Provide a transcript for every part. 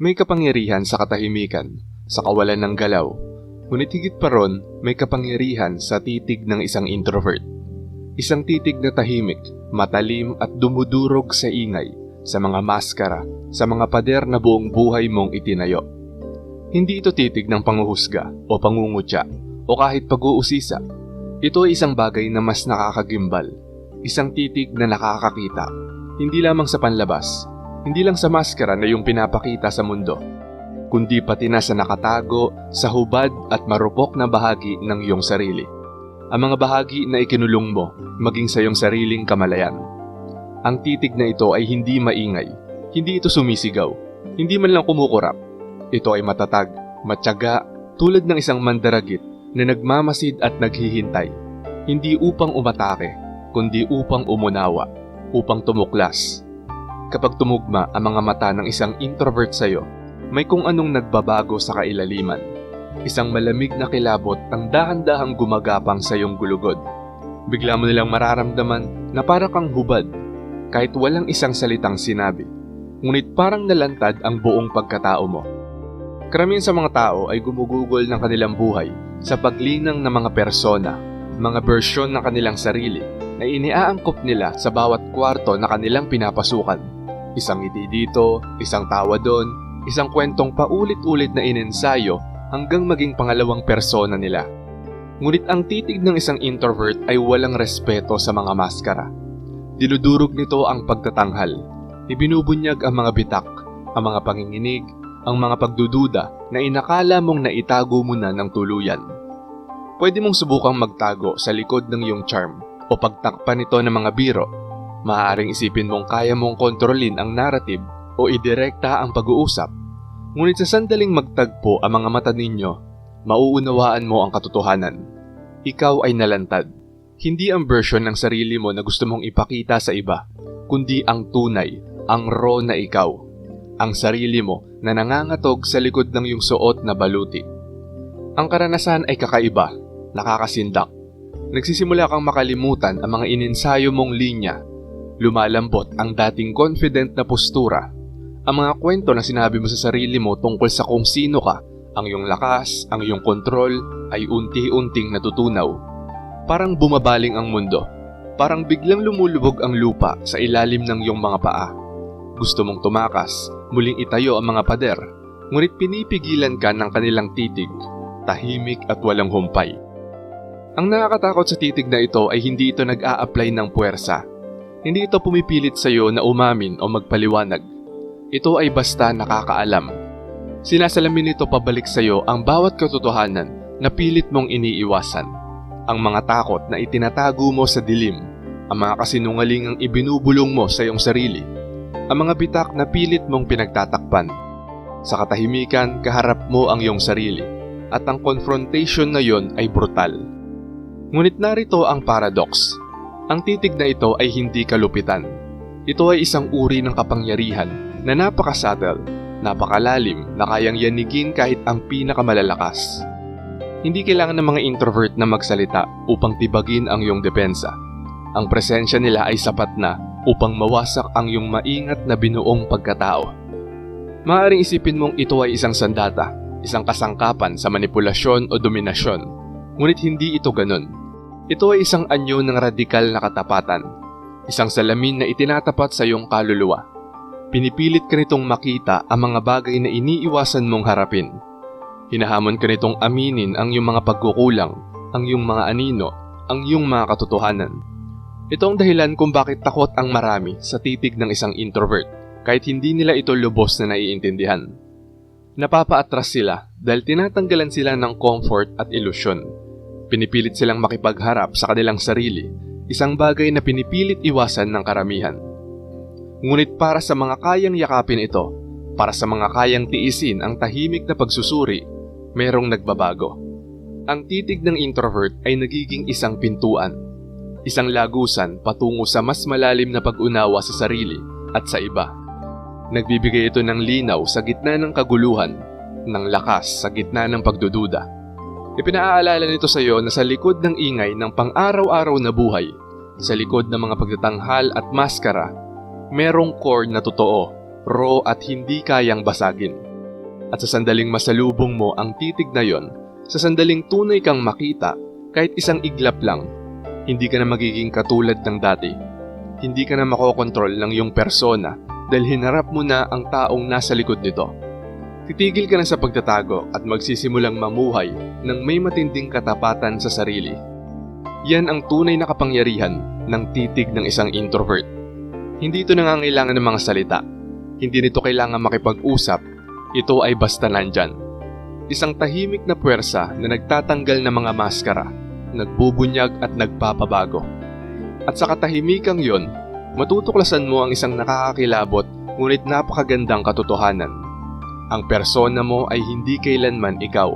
May kapangyarihan sa katahimikan, sa kawalan ng galaw. Ngunit higit pa ron, may kapangyarihan sa titig ng isang introvert. Isang titig na tahimik, matalim at dumudurog sa ingay, sa mga maskara, sa mga pader na buong buhay mong itinayo. Hindi ito titig ng panguhusga o pangungutya o kahit pag-uusisa. Ito ay isang bagay na mas nakakagimbal, isang titig na nakakakita, hindi lamang sa panlabas, hindi lang sa maskara na yung pinapakita sa mundo, kundi pati na sa nakatago, sa hubad at marupok na bahagi ng iyong sarili. Ang mga bahagi na ikinulong mo maging sa iyong sariling kamalayan. Ang titig na ito ay hindi maingay, hindi ito sumisigaw, hindi man lang kumukurap. Ito ay matatag, matyaga, tulad ng isang mandaragit na nagmamasid at naghihintay, hindi upang umatake, kundi upang umunawa, upang tumuklas. Kapag tumugma ang mga mata ng isang introvert sa iyo, may kung anong nagbabago sa kailaliman. Isang malamig na kilabot ang dahan-dahang gumagapang sa iyong gulugod. Bigla mo nilang mararamdaman na para kang hubad, kahit walang isang salitang sinabi. Ngunit parang nalantad ang buong pagkatao mo. Karamihan sa mga tao ay gumugugol ng kanilang buhay sa paglinang ng mga persona, mga bersyon ng kanilang sarili na iniaangkop nila sa bawat kwarto na kanilang pinapasukan. Isang ngiti dito, isang tawa doon, isang kwentong paulit-ulit na inensayo hanggang maging pangalawang persona nila. Ngunit ang titig ng isang introvert ay walang respeto sa mga maskara. Dinudurog nito ang pagtatanghal. Ibinubunyag ang mga bitak, ang mga panginginig, ang mga pagdududa na inakala mong naitago mo na ng tuluyan. Pwede mong subukang magtago sa likod ng iyong charm o pagtakpan ito ng mga biro. Maaaring isipin mong kaya mong kontrolin ang narrative o idirekta ang pag-uusap. Ngunit sa sandaling magtagpo ang mga mata ninyo, mauunawaan mo ang katotohanan. Ikaw ay nalantad. Hindi ang version ng sarili mo na gusto mong ipakita sa iba, kundi ang tunay, ang raw na ikaw. Ang sarili mo na nangangatog sa likod ng iyong suot na baluti. Ang karanasan ay kakaiba, nakakasindak. Nagsisimula kang makalimutan ang mga inensayo mong linya. Lumalambot ang dating confident na postura. Ang mga kwento na sinabi mo sa sarili mo tungkol sa kung sino ka, ang iyong lakas, ang iyong kontrol ay unti-unting natutunaw. Parang bumabaling ang mundo. Parang biglang lumulubog ang lupa sa ilalim ng iyong mga paa. Gusto mong tumakas, muling itayo ang mga pader, ngunit pinipigilan ka ng kanilang titig, tahimik at walang humpay. Ang nakakatakot sa titig na ito ay hindi ito nag-a-apply ng puwersa. Hindi ito pumipilit sa iyo na umamin o magpaliwanag. Ito ay basta nakakaalam. Sinasalamin nito pabalik sa iyo ang bawat katotohanan na pilit mong iniiwasan. Ang mga takot na itinatago mo sa dilim, ang mga kasinungalingang ibinubulong mo sa iyong sarili, ang mga bitak na pilit mong pinagtatakpan. Sa katahimikan, kaharap mo ang iyong sarili at ang confrontation na yon ay brutal. Ngunit narito ang paradox. Ang titig na ito ay hindi kalupitan. Ito ay isang uri ng kapangyarihan na napakasubtle, napakalalim na kayang yanigin kahit ang pinakamalalakas. Hindi kailangan ng mga introvert na magsalita upang tibagin ang iyong depensa. Ang presensya nila ay sapat na upang mawasak ang iyong maingat na binuong pagkatao. Maaring isipin mong ito ay isang sandata, isang kasangkapan sa manipulasyon o dominasyon. Ngunit hindi ito ganun. Ito ay isang anyo ng radikal na katapatan. Isang salamin na itinatapat sa iyong kaluluwa. Pinipilit ka nitong makita ang mga bagay na iniiwasan mong harapin. Hinahamon ka nitong aminin ang iyong mga pagkukulang, ang iyong mga anino, ang iyong mga katotohanan. Ito ang dahilan kung bakit takot ang marami sa titig ng isang introvert kahit hindi nila ito lubos na naiintindihan. Napapaatras sila dahil tinatanggalan sila ng comfort at ilusyon. Pinipilit silang makipagharap sa kanilang sarili, isang bagay na pinipilit iwasan ng karamihan. Ngunit para sa mga kayang yakapin ito, para sa mga kayang tiisin ang tahimik na pagsusuri, merong nagbabago. Ang titig ng introvert ay nagiging isang pintuan, isang lagusan patungo sa mas malalim na pag-unawa sa sarili at sa iba. Nagbibigay ito ng linaw sa gitna ng kaguluhan, ng lakas sa gitna ng pagdududa. Ipinaaalala nito sa iyo na sa likod ng ingay ng pang-araw-araw na buhay, sa likod ng mga pagtatanghal at maskara, merong core na totoo, raw at hindi kayang basagin. At sa sandaling masalubong mo ang titig na yon, sa sandaling tunay kang makita, kahit isang iglap lang, hindi ka na magiging katulad ng dati. Hindi ka na makokontrol ng iyong persona dahil hinarap mo na ang taong nasa likod nito. Titigil ka na sa pagtatago at magsisimulang mamuhay ng may matinding katapatan sa sarili. Yan ang tunay na kapangyarihan ng titig ng isang introvert. Hindi ito nangangailangan ng mga salita. Hindi nito kailangan makipag-usap. Ito ay basta nandyan. Isang tahimik na puwersa na nagtatanggal ng mga maskara, nagbubunyag at nagpapabago. At sa katahimikang yon, matutuklasan mo ang isang nakakakilabot ngunit napakagandang katotohanan. Ang persona mo ay hindi kailanman ikaw.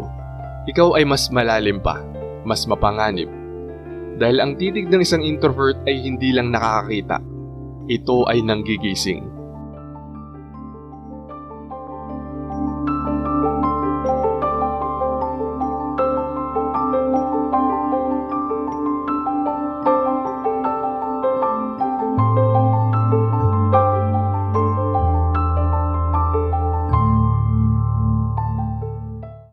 Ikaw ay mas malalim pa, mas mapanganib. Dahil ang titig ng isang introvert ay hindi lang nakakakita. Ito ay nanggigising.